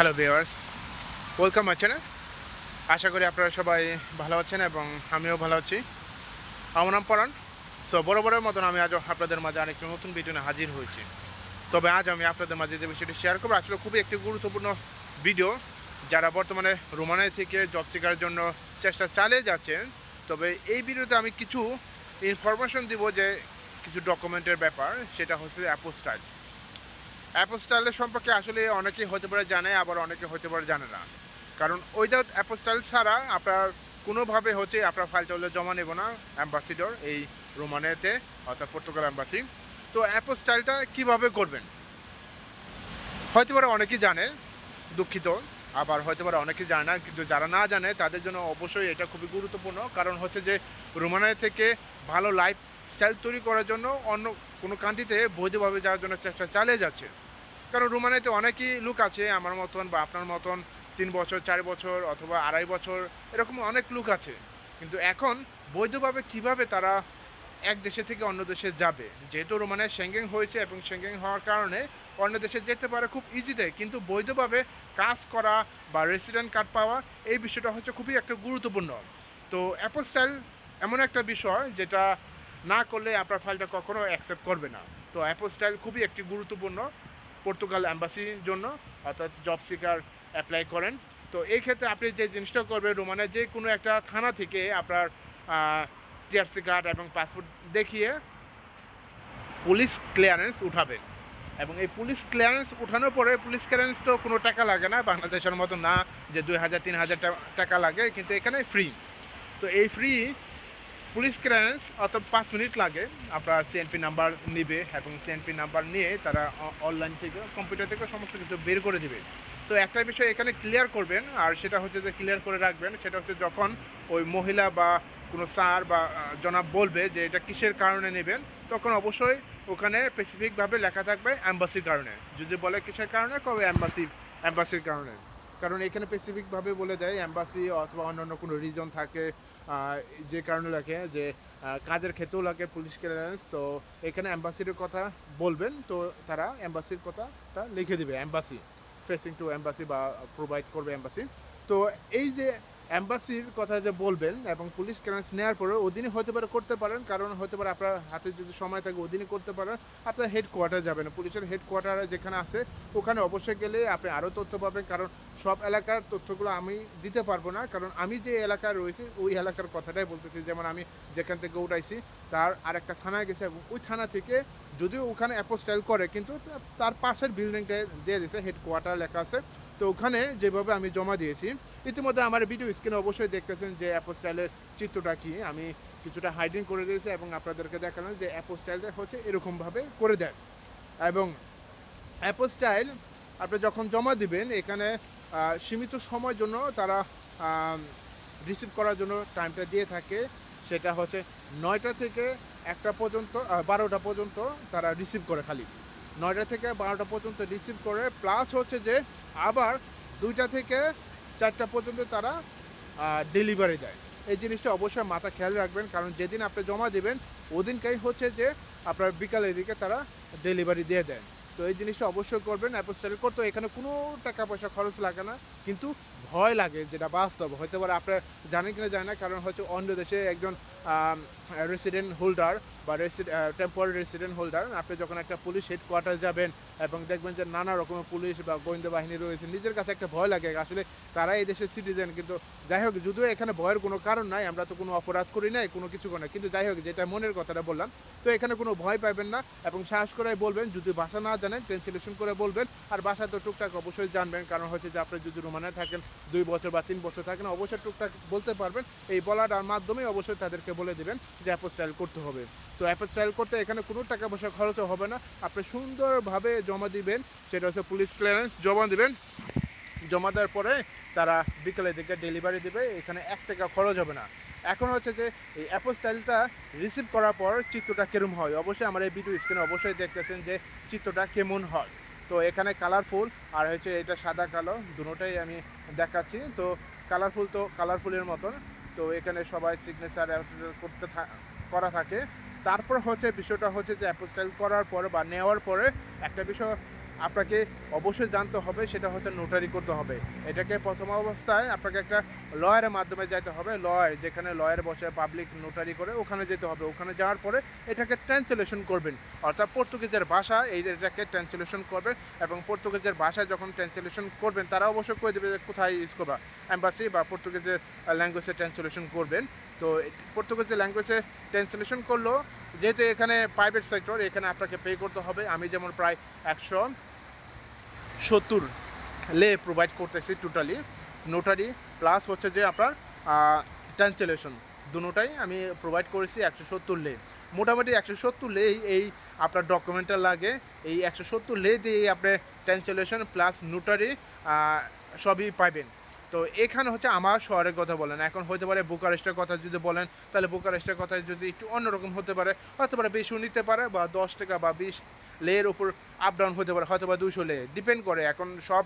Hello viewers welcome আছে না আশা করি আপনারা সবাই ভালো আছেন এবং আমিও ভালো আছি। আমার নাম পরাণ। সো বরাবরের মতন আমি আজ আপনাদের মাঝে আরেকটি নতুন ভিডিও নিয়ে হাজির হয়েছি। তবে আজ আমি আপনাদের মাঝে যে বিষয়টি শেয়ার করব, আসলে খুবই একটি গুরুত্বপূর্ণ ভিডিও যারা বর্তমানে রোমানাই থেকে জব শিকার জন্য চেষ্টা চালিয়ে যাচ্ছেন, তবে এই ভিডিওতে আমি কিছু ইনফরমেশন দিব যে, কিছু ডকুমেন্টের ব্যাপার, সেটা হচ্ছে অ্যাপোস্টাইল অ্যাপোস্টাইলের সম্পর্কে আসলে অনেকেই হতে পারে জানে, আবার অনেকে হতে পারে জানে না। কারণ উইদাউট অ্যাপোস্টাইল ছাড়া আপনার কোনোভাবে হচ্ছে আপনার ফাইলটা হলে জমা নেব না অ্যাম্বাসিডর এই রোমানিয়াতে, অর্থাৎ পর্তুগাল অ্যাম্বাসি তো অ্যাপোস্টাইলটা কীভাবে করবেন? হয়তো পারে অনেকেই জানে, দুঃখিত। আবার হয়তো পারে অনেকেই জানে না, কিন্তু যারা না জানে, তাদের জন্য অবশ্যই এটা খুবই গুরুত্বপূর্ণ। কারণ হচ্ছে যে রোমানিয়া থেকে ভালো লাইফ স্টাইল তৈরি করার জন্য অন্য কোনো কান্ট্রিতে বৈধভাবে যাওয়ার জন্য চেষ্টা চালিয়ে যাচ্ছে। কারণ রোমানিয়াতে অনেকই লোক আছে, আমার মতন বা আপনার মতন, তিন বছর, চার বছর অথবা আড়াই বছর, এরকম অনেক লোক আছে। কিন্তু এখন বৈধভাবে কীভাবে তারা এক দেশে থেকে অন্য দেশে যাবে? যেহেতু রোমানিয়া সেঙ্গেং হয়েছে এবং সেঙ্গেং হওয়ার কারণে অন্য দেশে যেতে পারে খুব ইজিতে কিন্তু বৈধভাবে কাজ করা বা রেসিডেন্ট কার্ড পাওয়া, এই বিষয়টা হচ্ছে খুবই একটা গুরুত্বপূর্ণ। তো অ্যাপোস্টাইল এমন একটা বিষয় যেটা না করলে আপনার ফাইলটা কখনো অ্যাকসেপ্ট করবে না। তো অ্যাপোস্টাইল খুবই একটি গুরুত্বপূর্ণ পর্তুগাল অ্যাম্বাসির জন্য, অর্থাৎ জব সিকার অ্যাপ্লাই করেন। তো এই ক্ষেত্রে আপনি যে জিনিসটা করবেন রোমানের যে কোনো একটা থানা থেকে আপনার টিআরসি কার্ড এবং পাসপোর্ট দেখিয়ে পুলিশ ক্লিয়ারেন্স উঠাবেন। এবং এই পুলিশ ক্লিয়ারেন্স উঠানোর পরে পুলিশ ক্লিয়ারেন্স তো কোনো টাকা লাগে না, বাংলাদেশের মতো না যে দুই হাজার, তিন হাজার টাকা লাগে, কিন্তু এখানে ফ্রি তো এই ফ্রি পুলিশ ক্লিয়ারেন্স অর্থাৎ পাঁচ মিনিট লাগে। আপনার সিএনপি নাম্বার নিবে এবং সিএনপি নাম্বার নিয়ে তারা অনলাইন থেকে কম্পিউটার থেকে সমস্ত কিছু বের করে দেবে। তো একটা বিষয় এখানে ক্লিয়ার করবেন, আর সেটা হচ্ছে যে ক্লিয়ার করে রাখবেন, সেটা হচ্ছে যখন ওই মহিলা বা কোনো স্যার বা জনাব বলবে যে এটা কিসের কারণে নেবেন, তখন অবশ্যই ওখানে স্পেসিফিকভাবে লেখা থাকবে অ্যাম্বাসির কারণে। যদি বলে কিসের কারণে, কবে অ্যাম্বাসি অ্যাম্বাসির কারণে। কারণ এখানে স্পেসিফিকভাবে বলে দেয় অ্যাম্বাসি অথবা অন্যান্য কোনো রিজন থাকে যে কারণে লাগে যে কাজের ক্ষেত্রেও লাগে পুলিশ ক্লিয়ারেন্স তো এখানে অ্যাম্বাসির কথা বলবেন, তো তারা অ্যাম্বাসির কথাটা লিখে দিবে অ্যাম্বাসি ফেসিং টু অ্যাম্বাসি বা প্রোভাইড করবে অ্যাম্বাসি তো এই যে অ্যাম্বাসির কথা যে বলবেন এবং পুলিশ ক্লিয়ারেন্স নেওয়ার পরে ওদিনই হতে পারে করতে পারেন, কারণ হতে পারে আপনার হাতে যদি সময় থাকে ওদিনই করতে পারেন। আপনার হেড কোয়ার্টার যাবেন, পুলিশের হেড কোয়ার্টার যেখানে আছে, ওখানে অবশ্যই গেলে আপনি আরও তথ্য পাবেন, কারণ সব এলাকার তথ্যগুলো আমি দিতে পারব না, কারণ আমি যে এলাকায় রয়েছি, ওই এলাকার কথাটাই বলতেছি। যেমন আমি যেখান থেকে উঠাইছি, তার আরেকটা থানায় গেছে এবং ওই থানা থেকে যদিও ওখানে অ্যাপোস্টাইল করে, কিন্তু তার পাশের বিল্ডিংটা দিয়ে দিয়েছে হেড কোয়ার্টার লেখা আছে। তো ওখানে যেভাবে আমি জমা দিয়েছি, ইতিমধ্যে আমার ভিডিও স্ক্রিনে অবশ্যই দেখতেছেন যে অ্যাপোস্টাইলের চিত্রটা কি। আমি কিছুটা হাইডিং করে দিয়েছি এবং আপনাদেরকে দেখালাম যে অ্যাপোস্টাইলটা হচ্ছে এরকমভাবে করে দেয়। এবং অ্যাপোস্টাইল আপনি যখন জমা দিবেন, এখানে সীমিত সময়ের জন্য তারা রিসিভ করার জন্য টাইমটা দিয়ে থাকে। সেটা হচ্ছে নয়টা থেকে একটা পর্যন্ত বারোটা পর্যন্ত তারা রিসিভ করে খালি। নয়টা থেকে বারোটা পর্যন্ত রিসিভ করে। প্লাস হচ্ছে যে আবার দুইটা থেকে চারটা পর্যন্ত তারা ডেলিভারি দেয়। এই জিনিসটা অবশ্যই মাথা খেয়াল রাখবেন, কারণ যেদিন আপনি জমা দেবেন, ওদিনকেই হচ্ছে যে আপনার বিকালের দিকে তারা ডেলিভারি দিয়ে দেন। তো এই জিনিসটা অবশ্যই করবেন অ্যাপোস্টাইল করতে এখানে কোনো টাকা পয়সা খরচ লাগে না। কিন্তু ভয় লাগে যেটা বাস্তব। হয়তো পারে আপনার জানেন কিনা জানেন না, কারণ হচ্ছে অন্য দেশে একজন রেসিডেন্ট হোল্ডার বা টেম্পোরারি রেসিডেন্ট হোল্ডার আপনি যখন একটা পুলিশ হেডকোয়ার্টার যাবেন এবং দেখবেন যে নানা রকমের পুলিশ বা গোয়েন্দা বাহিনী রয়েছে, নিজের কাছে একটা ভয় লাগে। আসলে তারা এই দেশের সিটিজেন কিন্তু যাই হোক, যদিও এখানে ভয়ের কোনো কারণ নাই, আমরা তো কোনো অপরাধ করি নাই, কোনো কিছু করি কিন্তু যাই হোক, যেটা মনের কথাটা বললাম, তো এখানে কোনো ভয় পাবেন না এবং সাহস করে বলবেন, যদি ভাষা না জানেন ট্রেন ট্রান্সলেশন করে বলবেন, আর ভাষা তো টুকটাক অবশ্যই জানবেন, কারণ হচ্ছে যে আপনি যদি রোমানে থাকেন দুই বছর বা তিন বছর থাকেন অবশ্যই টুকটাক বলতে পারবেন। এই বলাটার মাধ্যমে অবশ্যই তাদেরকে বলে দেবেন যে অ্যাপোস্টাইল করতে হবে। তো অ্যাপোস্টাইল করতে এখানে কোনো টাকা পয়সা খরচও হবে না। আপনি সুন্দরভাবে জমা দিবেন, সেটা হচ্ছে পুলিশ ক্লিয়ারেন্স জমা দিবেন। জমা দেওয়ার পরে তারা বিকেলের দিকে ডেলিভারি দেবে, এখানে এক টাকা খরচ হবে না। এখন হচ্ছে যে এই অ্যাপোস্টাইলটা রিসিভ করার পর চিত্রটা কেরম হয়? অবশ্যই আমার এই ভিডিও স্ক্রিনে অবশ্যই দেখতেছেন যে চিত্রটা কেমন হয়। তো এখানে কালারফুল আর হচ্ছে এটা সাদা কালো দুটোটাই আমি দেখাচ্ছি। তো কালারফুল তো কালারফুলের মতন। তো এখানে সবাই সিগনেচার করতে করা থাকে। তারপর হচ্ছে বিষয়টা হচ্ছে যে অ্যাপোস্টাইল করার পরে বা নেওয়ার পরে একটা বিষয় আপনাকে অবশ্যই জানতে হবে, সেটা হচ্ছে নোটারি করতে হবে। এটাকে প্রথম অবস্থায় আপনাকে একটা লয়ারের মাধ্যমে যেতে হবে। লয়ার যেখানে লয়ার বসে পাবলিক নোটারি করে ওখানে যেতে হবে। ওখানে যাওয়ার পরে এটাকে ট্রান্সলেশন করবেন। অর্থাৎ পর্তুগিজের ভাষা, এই এটাকে ট্রান্সলেশন করবেন এবং পর্তুগিজের ভাষায় যখন ট্রান্সলেশন করবেন, তারা অবশ্যই করে দেবে যে কোথায় ইউজ করবা অ্যাম্বাসি বা পর্তুগিজের ল্যাঙ্গুয়েজে ট্রান্সলেশন করবেন। তো পর্তুগিজের ল্যাঙ্গুয়েজে ট্রান্সলেশন করলেও যেহেতু এখানে প্রাইভেট সেক্টর এখানে আপনাকে পে করতে হবে। আমি যেমন প্রায় একশো সত্তর লে প্রোভাইড করতেছি টোটালি নোটারি প্লাস হচ্ছে যে আপনার ট্রান্সলেশন দুটোটাই আমি প্রোভাইড করেছি একশো সত্তর লে। মোটামুটি একশো সত্তর লে এই আপনার ডকুমেন্টটা লাগে, এই একশো সত্তর লে দিয়ে আপনি ট্রান্সলেশন প্লাস নোটারি সবই পাবেন তো এখানে হচ্ছে আমার শহরের কথা বলেন, এখন হতে পারে বুকারেস্টের কথা যদি বলেন, তাহলে বুকারেস্টের কথা যদি একটু অন্যরকম হতে পারে হতে পারে বেশিও নিতে পারে বা দশ টাকা বা বিশ লেয়ের উপর আপ ডাউন হতে পারে হয়তো বা দুশো লে। ডিপেন্ড করে, এখন সব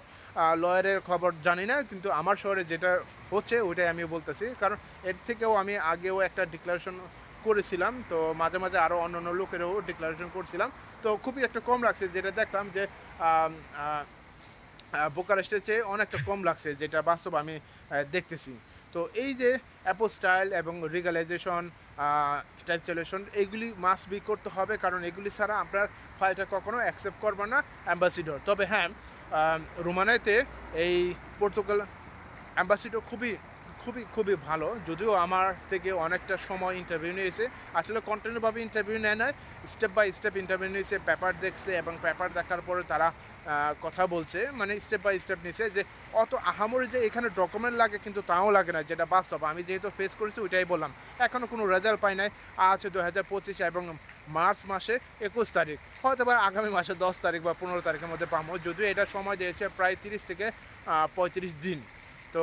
লয়ারের খবর জানি না, কিন্তু আমার শহরে যেটা হচ্ছে ওইটাই আমি বলতেছি। কারণ এর থেকেও আমি আগেও একটা ডিক্লারেশন করেছিলাম, তো মাঝে মাঝে আরও অন্য অন্য লোকেরও ডিক্লারেশন করছিলাম। তো খুবই একটা কম লাগছে, যেটা দেখলাম যে বোকারেস্টের চেয়ে অনেকটা কম লাগছে, যেটা বাস্তব আমি দেখতেছি। তো এই যে অ্যাপোস্টাইল এবং রিগালাইজেশন ট্রান্সলেশন এগুলি মাস্ট বি করতে হবে কারণ এগুলি ছাড়া আপনার ফাইলটা কখনো অ্যাকসেপ্ট করবে না অ্যাম্বাসিডর তবে হ্যাঁ রোমানাইতে এই পর্তুগাল অ্যাম্বাসিডর খুবই খুবই খুবই ভালো। যদিও আমার থেকে অনেকটা সময় ইন্টারভিউ নিয়েছে। আসলে কন্টিনিউভাবে ইন্টারভিউ নেয় নয় স্টেপ বাই স্টেপ ইন্টারভিউ নিয়েছে পেপার দেখছে এবং পেপার দেখার পরে তারা কথা বলছে। মানে স্টেপ বাই স্টেপ নিয়েছে যে, অত আহামরি যে এখানে ডকুমেন্ট লাগে কিন্তু তাও লাগে না, যেটা বাস্তব। আমি যেহেতু ফেস করেছি, ওইটাই বললাম। এখনও কোনো রেজাল্ট পাই নাই। আছে দু হাজার পঁচিশ এবং মার্চ মাসে একুশ তারিখ। হয়তো বা আগামী মাসে দশ তারিখ বা পনেরো তারিখের মধ্যে পাবো। যদিও এটা সময় দিয়েছে প্রায় তিরিশ থেকে পঁয়ত্রিশ দিন। তো